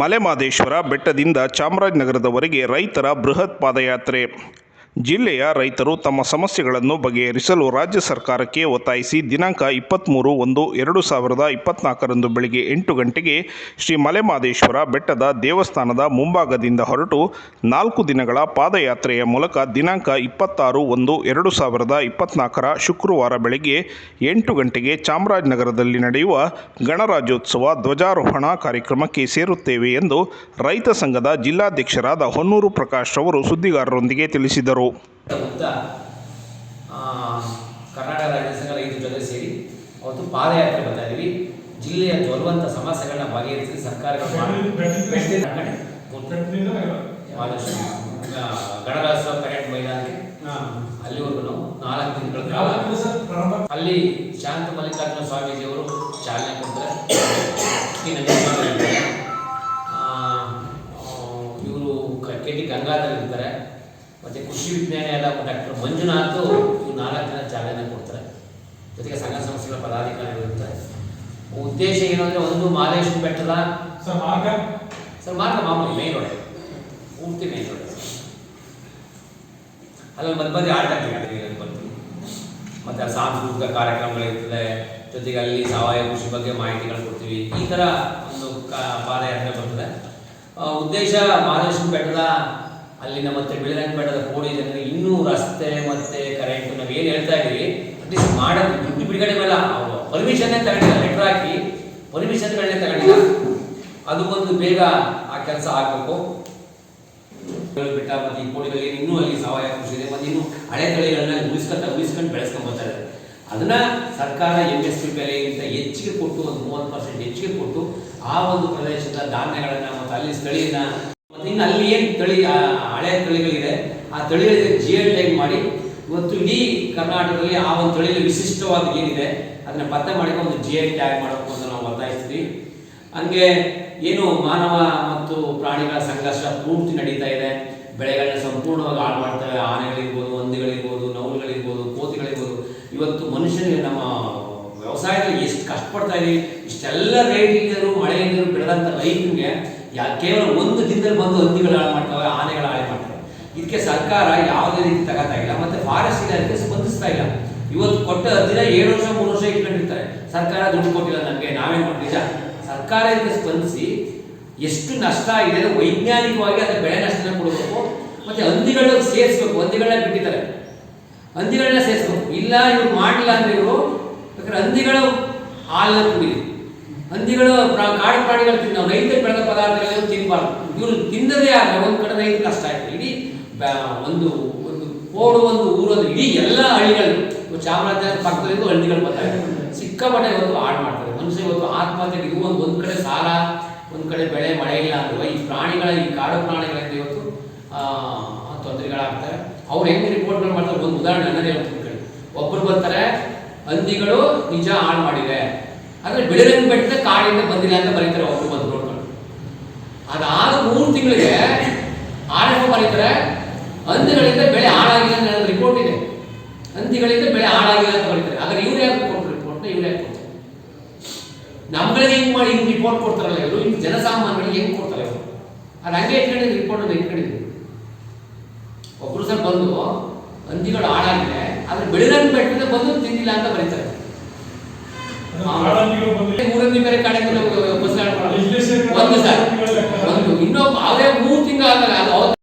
ಮಲೆಮಾದೇಶ್ವರ ಬೆಟ್ಟದಿಂದ ಚಾಮರಾಜನಗರದವರೆಗೆ ರೈತರ ಬೃಹತ್ ಪಾದಯಾತ್ರೆ. ಜಿಲ್ಲೆಯ ರೈತರು ತಮ್ಮ ಸಮಸ್ಯೆಗಳನ್ನು ಬಗೆಹರಿಸಲು ರಾಜ್ಯ ಸರ್ಕಾರಕ್ಕೆ ಒತ್ತಾಯಿಸಿ ದಿನಾಂಕ ಇಪ್ಪತ್ತ್ಮೂರು ಒಂದು ಎರಡು ಸಾವಿರದ ಇಪ್ಪತ್ನಾಲ್ಕರಂದು ಬೆಳಗ್ಗೆ ಎಂಟು ಗಂಟೆಗೆ ಶ್ರೀ ಮಲೆಮಾದೇಶ್ವರ ಬೆಟ್ಟದ ದೇವಸ್ಥಾನದ ಮುಂಭಾಗದಿಂದ ಹೊರಟು ನಾಲ್ಕು ದಿನಗಳ ಪಾದಯಾತ್ರೆಯ ಮೂಲಕ ದಿನಾಂಕ ಇಪ್ಪತ್ತಾರು ಒಂದು ಎರಡು ಸಾವಿರದ ಇಪ್ಪತ್ನಾಲ್ಕರ ಶುಕ್ರವಾರ ಬೆಳಗ್ಗೆ ಎಂಟು ಗಂಟೆಗೆ ಚಾಮರಾಜನಗರದಲ್ಲಿ ನಡೆಯುವ ಗಣರಾಜ್ಯೋತ್ಸವ ಧ್ವಜಾರೋಹಣ ಕಾರ್ಯಕ್ರಮಕ್ಕೆ ಸೇರುತ್ತೇವೆ ಎಂದು ರೈತ ಸಂಘದ ಜಿಲ್ಲಾಧ್ಯಕ್ಷರಾದ ಹೊನ್ನೂರು ಪ್ರಕಾಶ್ ಅವರು ಸುದ್ದಿಗಾರರೊಂದಿಗೆ ತಿಳಿಸಿದರು. ಆ, ಕರ್ನಾಟಕ ರಾಜ್ಯ ಸಂಘ ರೈತರ ಜೊತೆ ಸೇರಿ ಅವತ್ತು ಪಾದಯಾತ್ರೆ ಬರ್ತಾ ಇದೀವಿ. ಜಿಲ್ಲೆಯ ಜ್ವಲವಂತ ಸಮಸ್ಯೆಗಳನ್ನ ಬಗೆಹರಿಸಿ ಸರ್ಕಾರಗಳು ಗಣರಾಜ್ಯೋತ್ಸವ ಪರೇಡ್ ಮೈದಾನಕ್ಕೆ ಅಲ್ಲಿವರೆಗೂ ನಾವು ನಾಲ್ಕು ದಿನಗಳ ಕಾಲ ಅಲ್ಲಿ ಶಾಂತ ಮಲ್ಲಿಕಾರ್ಜುನ ಸ್ವಾಮೀಜಿಯವರು ಚಾಲನೆ ಕೊಡ್ತಾರೆ. ಮತ್ತೆ ಕೃಷಿ ವಿಜ್ಞಾನಿಯಾದ ಡಾಕ್ಟರ್ ಮಂಜುನಾಥ್ ಇವು ನಾಲ್ಕು ಜನ ಜಾಗನ ಕೊಡ್ತಾರೆ. ಜೊತೆಗೆ ಸಂಘ ಸಂಸ್ಥೆಗಳ ಪದಾಧಿಕಾರಿಗಳು ಇರ್ತಾರೆ. ಉದ್ದೇಶ ಏನು ಅಂದ್ರೆ ಒಂದು ಮಾದೇಶ್ವರ ಬೆಟ್ಟದ ಸರ್ ಮಾರ್ಗ? ಮಾಮೂಲಿ ಮೇನ್ ರೋಡ್ ಪೂರ್ತಿ ಮೇನ್ ರೋಡ್ ಅಲ್ಲಿ ಮಧ್ಯ ಅಂತ ಆಟ ಬರ್ತೀವಿ ಮತ್ತೆ ಸಾಂಸ್ಕೃತಿಕ ಕಾರ್ಯಕ್ರಮಗಳಿರ್ತದೆ. ಜೊತೆಗೆ ಅಲ್ಲಿ ಸಾವಯವ ಕೃಷಿ ಬಗ್ಗೆ ಮಾಹಿತಿಗಳು ಕೊಡ್ತೀವಿ. ಈ ಥರ ಒಂದು ಕಾ- ಪಾದಯಾತ್ರೆ ಬರ್ತದೆ. ಉದ್ದೇಶ ಮಹಾದೇಶ್ವರ ಬೆಟ್ಟದ ಅಲ್ಲಿನ ಮತ್ತೆ ಬೆಟ್ಟದ ಕೋಡಿ ಜನರು ಇನ್ನೂ ರಸ್ತೆ ಮತ್ತೆ ಕರೆಂಟ್ ನಾವು ಹೇಳ್ತಾ ಇದೀವಿ ಅಟ್ಲೀಸ್ಟ್ ಮಾಡೋದು ದುಡ್ಡು ಬಿಡುಗಡೆ ಮೇಲೆ ಪರ್ಮಿಷನ್ನೇ ತಗೊಂಡಿಲ್ಲ ಲೆಟರ್ ಹಾಕಿ ಪರ್ಮಿಷನ್ಗಳನ್ನೇ ತಗೊಂಡಿಲ್ಲ. ಅದು ಒಂದು ಬೇಗ ಆ ಕೆಲಸ ಆಗಬೇಕು. ಬೆಟ್ಟ ಮತ್ತೆ ಈ ಕೋಡಿಗಳಿಗೆ ಇನ್ನೂ ಅಲ್ಲಿ ಸಾವಯವ ಕೃಷಿ ಇದೆ, ಮತ್ತೆ ಇನ್ನು ಹಳೆ ತಳಿಗಳನ್ನ ಉಳಿಸ್ಕೊಂತ, ಉಳಿಸ್ಕೊಂಡು ಬೆಳೆಸ್ಕೊಂಡು ಬರ್ತಾ ಇದ್ದಾರೆ. ಅದನ್ನ ಸರ್ಕಾರ ಎಂ ಎಸ್ ಪಿ ಬೆಲೆಗಿಂತ ಹೆಚ್ಚಿಗೆ ಕೊಟ್ಟು, ಒಂದು ಮೂವತ್ತು ಪರ್ಸೆಂಟ್ ಹೆಚ್ಚಿಗೆ ಕೊಟ್ಟು ಆ ಒಂದು ಪ್ರದೇಶದ ಧಾನ್ಯಗಳನ್ನ ಮತ್ತೆ ಅಲ್ಲಿ ಸ್ಥಳೀಯನ ಇನ್ನು ಅಲ್ಲಿ ಏನು ತಳಿ ಹಳೆ ತಳಿಗಳಿದೆ, ಆ ತಳಿಗಳಿಗೆ ಜಿ ಎಲ್ ಟ್ಯಾಗ್ ಮಾಡಿ, ಇವತ್ತು ಇಡೀ ಕರ್ನಾಟಕದಲ್ಲಿ ಆ ಒಂದು ತಳಿಯಲ್ಲಿ ವಿಶಿಷ್ಟವಾದ ಏನಿದೆ, ಅದನ್ನ ಪತ್ತೆ ಮಾಡಿಕೊಂಡು ಒಂದು ಜಿ ಎಲ್ ಟ್ಯಾಗ್ ಮಾಡಬೇಕು ಅಂತ ನಾವು ಒತ್ತಾಯಿಸ್ತೀವಿ. ಹಂಗೆ ಏನು ಮಾನವ ಮತ್ತು ಪ್ರಾಣಿಗಳ ಸಂಘರ್ಷ ಪೂರ್ತಿ ನಡೀತಾ ಇದೆ. ಬೆಳೆಗಳನ್ನ ಸಂಪೂರ್ಣವಾಗಿ ಹಾಳು ಮಾಡ್ತವೆ ಆನೆಗಳಿರ್ಬೋದು ಹಂದಿಗಳಿರ್ಬೋದು ನೌಲುಗಳಿರ್ಬೋದು ಕೋತಿಗಳಿರ್ಬೋದು. ಇವತ್ತು ಮನುಷ್ಯನಿಗೆ ನಮ್ಮ ವ್ಯವಸಾಯದಲ್ಲಿ ಎಷ್ಟು ಕಷ್ಟಪಡ್ತಾ ಇದೀವಿ ಇಷ್ಟೆಲ್ಲ ರೇಟ್ ಇಲ್ಲದರೂ ಮಳೆ ಇಲ್ಲದರೂ ಬೆಳೆದಂಥ ರೈತನಿಗೆ ಯಾ ಕೇವಲ ಒಂದು ದಿನದಲ್ಲಿ ಬಂದು ಹಂದಿಗಳು ಹಾಳು ಮಾಡ್ತಾವೆ, ಆನೆಗಳು ಹಾಳು ಮಾಡ್ತವೆ. ಇದಕ್ಕೆ ಸರ್ಕಾರ ಯಾವುದೇ ರೀತಿ ತಗೋತಾ ಇಲ್ಲ. ಮತ್ತೆ ಫಾರೆಸ್ಟ್ ಇಲಾಖೆ ಸ್ಪಂದಿಸ್ತಾ ಇಲ್ಲ. ಇವತ್ತು ಕೊಟ್ಟ ದಿನ ಏಳು ವರ್ಷ, ಮೂರು ವರ್ಷ ಇಟ್ಕೊಂಡಿರ್ತಾರೆ. ಸರ್ಕಾರ ದುಡ್ಡು ಕೊಟ್ಟಿಲ್ಲ ನಮಗೆ, ನಾವೇನ್ ಮಾಡಿ ನಿಜ. ಸರ್ಕಾರ ಇದಕ್ಕೆ ಸ್ಪಂದಿಸಿ ಎಷ್ಟು ನಷ್ಟ ಆಗಿದೆ ವೈಜ್ಞಾನಿಕವಾಗಿ ಅದರ ಬೆಳೆ ನಷ್ಟನ ಕೊಡಬೇಕು. ಮತ್ತೆ ಹಂದಿಗಳನ್ನ ಸೇರಿಸ್ಬೇಕು. ಹಂದಿಗಳನ್ನ ಬಿಟ್ಟಿದ್ದಾರೆ. ಹಂದಿಗಳನ್ನ ಸೇರಿಸ್ಬೇಕು. ಇಲ್ಲ, ಇವ್ರು ಮಾಡಲಿಲ್ಲ ಅಂದ್ರೆ ಇವರು ಬೇಕಾದ್ರೆ ಹಂದಿಗಳು ಹಾಲು ಕುಡಿಲಿ. ಹಂದಿಗಳು ಕಾಡು ಪ್ರಾಣಿಗಳು ತಿನ್ನ ರೈತರು ಬೆಳೆದ ಪದಾರ್ಥಗಳನ್ನು ತಿನ್ನಬಾರ್ದು ಇವರು ತಿನ್ನದೇ ಆದರೆ ಒಂದು ಕಡೆ ರೈತ ಕಷ್ಟ ಆಯ್ತು. ಇಡೀ ಒಂದು ಒಂದು ಕೋಡು ಒಂದು ಊರು ಅಂದ್ರೆ ಇಡೀ ಎಲ್ಲ ಹಳ್ಳಿಗಳು ಚಾಮರಾಜನಗರ ಪಕ್ಕದಲ್ಲಿದ್ದು ಹಳ್ಳಿಗಳು ಬರ್ತಾ ಇದೆ. ಸಿಕ್ಕಾಪಟ್ಟೆ ಇವತ್ತು ಹಾಳು ಮಾಡ್ತಾರೆ. ಮನುಷ್ಯ ಇವತ್ತು ಆತ್ಮಹತ್ಯೆ ಇವು ಒಂದು ಒಂದ್ ಕಡೆ ಸಾಲ ಒಂದು ಕಡೆ ಬೆಳೆ ಮಳೆ ಇಲ್ಲ ಅಂದ್ರೆ ಈ ಪ್ರಾಣಿಗಳ ಈ ಕಾಡು ಪ್ರಾಣಿಗಳಿಂದ ಇವತ್ತು ಆ, ತೊಂದರೆಗಳಾಗ್ತವೆ ಅವ್ರು ಹೆಂಗೆ ರಿಪೋರ್ಟ್ಗಳು ಮಾಡ್ತಾರೆ? ಒಂದು ಉದಾಹರಣೆ ಅನ್ನೋದೇ ಹೇಳ್ತೀನಿ ಒಬ್ಬರು ಬರ್ತಾರೆ ಹಂದಿಗಳು ನಿಜ ಹಾಳು ಮಾಡಿದೆ ಆದರೆ ಬೆಳೆದಂಗ ಬೆಟ್ಟದ ಕಾಡಿಂದ ಬಂದಿಲ್ಲ ಅಂತ ಬರೀತಾರೆ ಅವರು ಬಂದು ನೋಡ್ಕೊಂಡು. ಅದಾದ ಮೂರು ತಿಂಗಳಿಗೆ ಆರ್ ಬರೀತಾರೆ, ಹಂದಿಗಳಿಂದ ಬೆಳೆ ಹಾಳಾಗಿಲ್ಲ ಅಂತ ಹೇಳೋದು ರಿಪೋರ್ಟ್ ಇದೆ. ಹಂದಿಗಳಿಂದ ಬೆಳೆ ಹಾಳಾಗಿಲ್ಲ ಅಂತ ಬರೀತಾರೆ. ಆದ್ರೆ ಇವ್ರು ಯಾಕೆ ಕೊಟ್ಟರು ರಿಪೋರ್ಟ್ನ ಇವ್ರು ಯಾಕೆ ನಮ್ಗಳಿಗೆ ಹಿಂಗ್ ಮಾಡಿ ಹಿಂಗ್ ರಿಪೋರ್ಟ್ ಕೊಡ್ತಾರಲ್ಲ ಇವರು, ಹಿಂಗ್ ಜನಸಾಮಾನ್ಯರಿಗೆ ಹೆಂಗ್ ಕೊಡ್ತಾರೆ ಇವರು? ಅದು ಹಂಗೆ ಇಟ್ಕೊಂಡಿದ್ದು ರಿಪೋರ್ಟ್ ಹೆಂಗ್ ಇಟ್ಕೊಂಡಿದ್ವಿ. ಒಬ್ರು ಸರ್ ಬಂದು ಹಂದಿಗಳು ಹಾಳಾಗಿದೆ ಆದ್ರೆ ಬೆಳೆದಂಗ ಬೆಟ್ಟದ ಬಂದು ತಿಂದಿಲ್ಲ ಅಂತ ಬರೀತಾರೆ. ಮೂರನೇ ಬೇರೆ ಕಡೆ ಒಂದು ಸರ್ ಒಂದು ಇನ್ನೊಬ್ಬ ಅವರೇ ಮೂರು ತಿಂಗಳು ಅದು